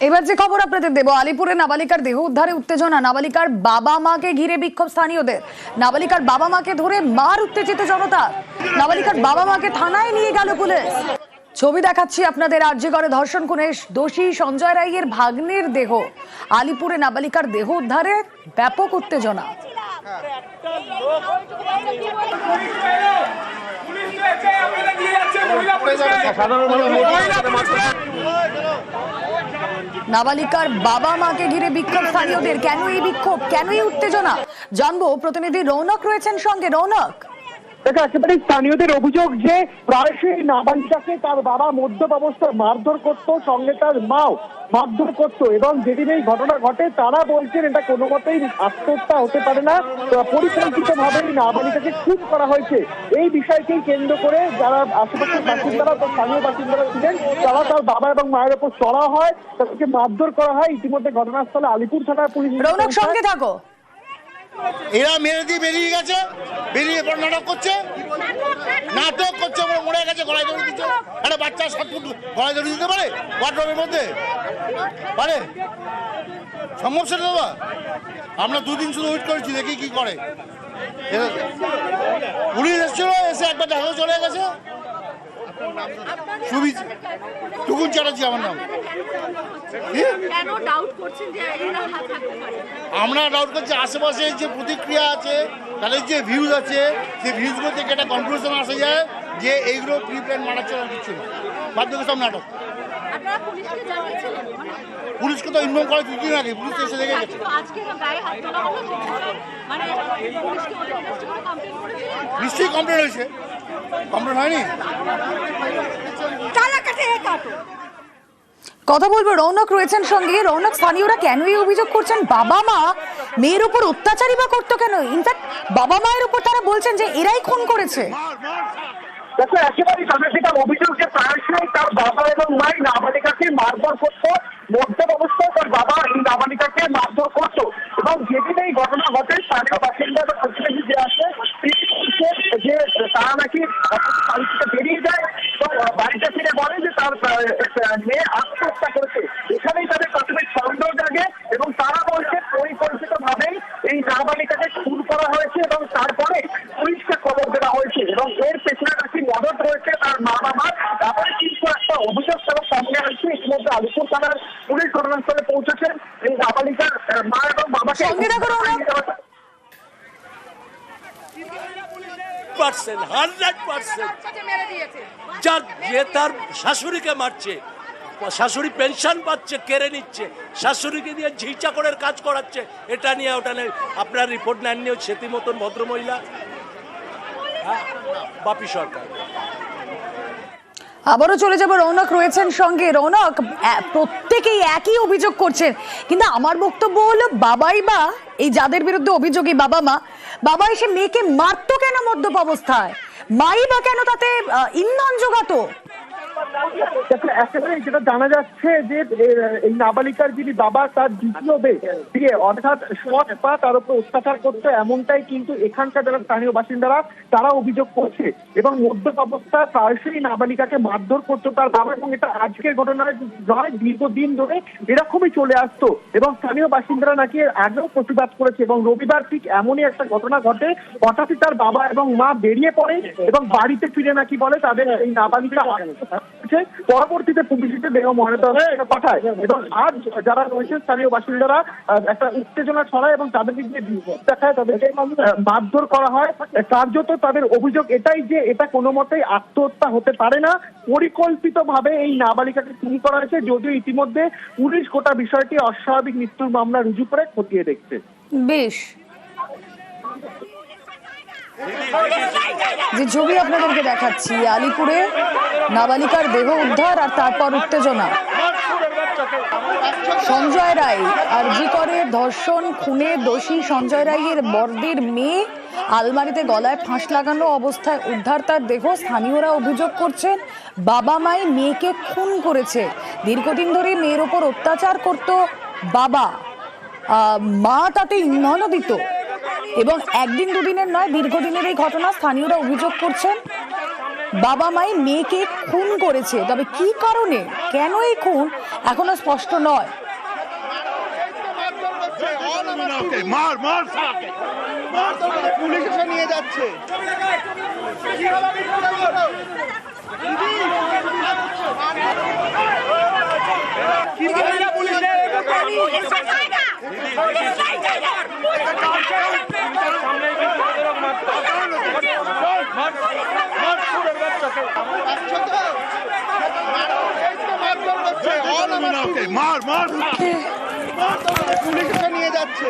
এবার যে খবর আপনাদের দেব আলিপুরে নাবালিকার দেহ উদ্ধারে উত্তেজনা। নাবালিকার বাবা মাকে ঘিরে বিক্ষোভ স্থানীয়দের। নাবালিকার বাবা মাকে ধরে মার উত্তেজিত জনতা। নাবালিকার বাবা মাকে থানায় নিয়ে গেল পুলিশ। ছবি দেখাচ্ছি আপনাদের আর্যিকরে ধর্ষণ খুনে দোষী সঞ্জয় রায়ের ভাগ্নের দেহ। আলিপুরে নাবালিকার দেহ উদ্ধারে ব্যাপক উত্তেজনা। পুলিশ পেয়েছে আপনাদের দিয়ে যাচ্ছে মহিলা পুলিশকে নাবালিকার বাবা মাকে ঘিরে বিক্ষোভ স্থানীয়দের। কেন এই বিক্ষোভ? কেন এই উত্তেজনা? জানব প্রতিনিধি রৌনক রয়েছেন সঙ্গে। রৌনক? দেখো একেবারে স্থানীয়দের অভিযোগ যে প্রায়শই নাবালিকাকে তার বাবা মদ্যপ অবস্থায় মারধর করতো, সঙ্গে তার মাও মারধর করতো এবং যেদিন এই ঘটনা ঘটে, তারা বলছেন এটা কোনো মতেই আত্মহত্যা হতে পারে না। পরিকল্পিত ভাবে নাবালিকাকে খুন করা হয়েছে। এই বিষয়কেই কেন্দ্র করে যারা আশেপাশের বাসিন্দারা বা স্থানীয় বাসিন্দারা ছিলেন, তারা তার বাবা এবং মায়ের ওপর চড়া হয়, তাদেরকে মারধর করা হয়। ইতিমধ্যে ঘটনাস্থলে আলিপুর থানার পুলিশ সঙ্গে থাকো। এরা মেরে দিয়ে বেরিয়ে গেছে, বেরিয়ে পর নাটক করছে। নাটক করছে, ওরা মরে গেছে, গলায় ধরে দিচ্ছে একটা বাচ্চা সাত ফুট, গলায় ধরে দিতে পারে? ওয়ার্ডরোবের মধ্যে? পারে? সেটা বাবা আমরা দুদিন শুধু ওয়েট করেছি, দেখি কি করে। পুলিশ এসেছিল, এসে একবার দেখা চলে গেছে। সুবি টুকুন চ্যাটার্জি আমার নাম। আমরা ডাউট করছি আশেপাশে যে প্রতিক্রিয়া আছে তাদের যে ভিউজ আছে সেই ভিউজগুলো থেকে একটা কনক্লুশন আসা যায় যে এইগুলো প্রি প্ল্যান মারা চলার কিছু না? বাধ্য সব নাটক। পুলিশকে তো ইনফর্ম করে দুদিন আগে পুলিশ এসে দেখে গেছে। মানে নিশ্চয়ই কমপ্লেন হয়েছে। কমপ্লেন হয়নি কালা কাটে কাটো। কথা বলব রৌনক রয়েছেন সঙ্গে। রৌনক স্থানীয়রা কেন এই অভিযোগ করছেন? বাবা মা মেয়ের উপর অত্যাচারই বা করতো কেন? ইনফ্যাক্ট বাবা মায়ের উপর তারা বলছেন যে এরাই খুন করেছে। দেখো একেবারে তাদের যেটা অভিযোগ যে প্রায়শই তার বাবা এবং মাই নাবালিকাকে মারধর করতো মধ্যম অবস্থায় তার বাবা এই নাবালিকাকে মারধর করতো। এবং যেদিন এই ঘটনা ঘটে স্থানীয় বাসিন্দা বা প্রতিনিধি যে আছে তিনি বলছেন যে তারা নাকি বাড়ি থেকে বেরিয়ে যায় বাড়িতে ফিরে বলে যে তার মেয়ে আত্মহত্যা করেছে। এখানেই তাদের প্রাথমিক সন্দেহ জাগে এবং তারা বলছে পরিকল্পিত ভাবেই এই নাবালিকাকে খুন করা হয়েছে এবং তারপরে পুলিশকে খবর দেওয়া হয়েছে এবং এর পেছনে নাকি মদত রয়েছে তার মা বাবার। তারপরে কিন্তু একটা অভিযোগ তারা সামনে আসছে। ইতিমধ্যে আলিপুর থানার পুলিশ ঘটনাস্থলে পৌঁছেছেন এই নাবালিকার মা এবং বাবাকে সঙ্গে রাখো, রৌনক। Percent hundred percent. যার যে তার শাশুড়িকে মারছে শাশুড়ি পেনশন পাচ্ছে কেড়ে নিচ্ছে শাশুড়িকে দিয়ে ঝিচা করে কাজ করাচ্ছে এটা নিয়ে ওটা নিয়ে আপনার রিপোর্ট নেননি ওই সেতি মতন ভদ্রমহিলা? হ্যাঁ? বাপি সরকার। আবারও চলে যাব। রৌনক রয়েছেন সঙ্গে। রৌনক প্রত্যেকেই একই অভিযোগ করছেন। কিন্তু আমার বক্তব্য হলো, বাবাই বা, এই যাদের বিরুদ্ধে অভিযোগ এই বাবা মা বাবা এসে মেয়েকে মারতো কেন মদ্যপ অবস্থায়? মাই বা কেন তাতে ইন্ধন যোগাতো যেটা জানা যাচ্ছে যে এই নাবালিকার যিনি বাবা, তার দ্বিতীয় অর্থাৎ সৎ পা তার উপর অত্যাচার এমনটাই কিন্তু এখানকার যারা স্থানীয় বাসিন্দারা তারা অভিযোগ করছে। এবং প্রায়শই নাবালিকাকে মারধর করতো তার বাবা, এবং এটা আজকের দীর্ঘদিন ধরে এরকমই চলে আসতো। এবং স্থানীয় বাসিন্দারা নাকি আগেও প্রতিবাদ করেছে, এবং রবিবার ঠিক এমনই একটা ঘটনা ঘটে, হঠাৎই তার বাবা এবং মা বেরিয়ে পড়ে, এবং বাড়িতে ফিরে নাকি বলে তাদের এই নাবালিকা হচ্ছে পরবর্তীতে পুলিশে দেহ ময়নাতদন্তে পাঠায়। এবং আজ যারা রয়েছে স্থানীয় বাসিন্দারা একটা উত্তেজনা ছড়ায় এবং তাদেরকে যে দেখায় তাদেরকে মারধর করা হয় কার্যত তাদের অভিযোগ এটাই যে এটা কোনো মতেই আত্মহত্যা হতে পারে না। পরিকল্পিত ভাবে এই নাবালিকাকে খুন করা হয়েছে যদিও ইতিমধ্যে পুলিশ গোটা বিষয়টি অস্বাভাবিক মৃত্যুর মামলা রুজু করে খতিয়ে দেখছে। বেশ। যে ছবি আপনাদেরকে দেখাচ্ছি, আলিপুরে নাবালিকার দেহ উদ্ধার আর তারপর উত্তেজনা। সঞ্জয় রায়, আরজি করে ধর্ষণ, খুনে দোষী সঞ্জয় রায়ের বর্দির মেয়ে আলমারিতে গলায় ফাঁস লাগানো অবস্থায় উদ্ধার তার দেহ। স্থানীয়রা অভিযোগ করছেন, বাবা মাই মেয়েকে খুন করেছে। দীর্ঘদিন ধরে মেয়ের ওপর অত্যাচার করত বাবা। মা তাতে ইন্ধনও দিত। এবং একদিন দুদিনের নয় দীর্ঘদিনের এই ঘটনা স্থানীয়রা অভিযোগ করছেন বাবা মাই মেয়েকে খুন করেছে। তবে কি কারণে? কেন এই খুন? এখনও স্পষ্ট নয়। মার মার পুলিশ এসে নিয়ে যাচ্ছে। পুলিশ? নেই, মার মার পুলিশ এসে নিয়ে যাচ্ছে।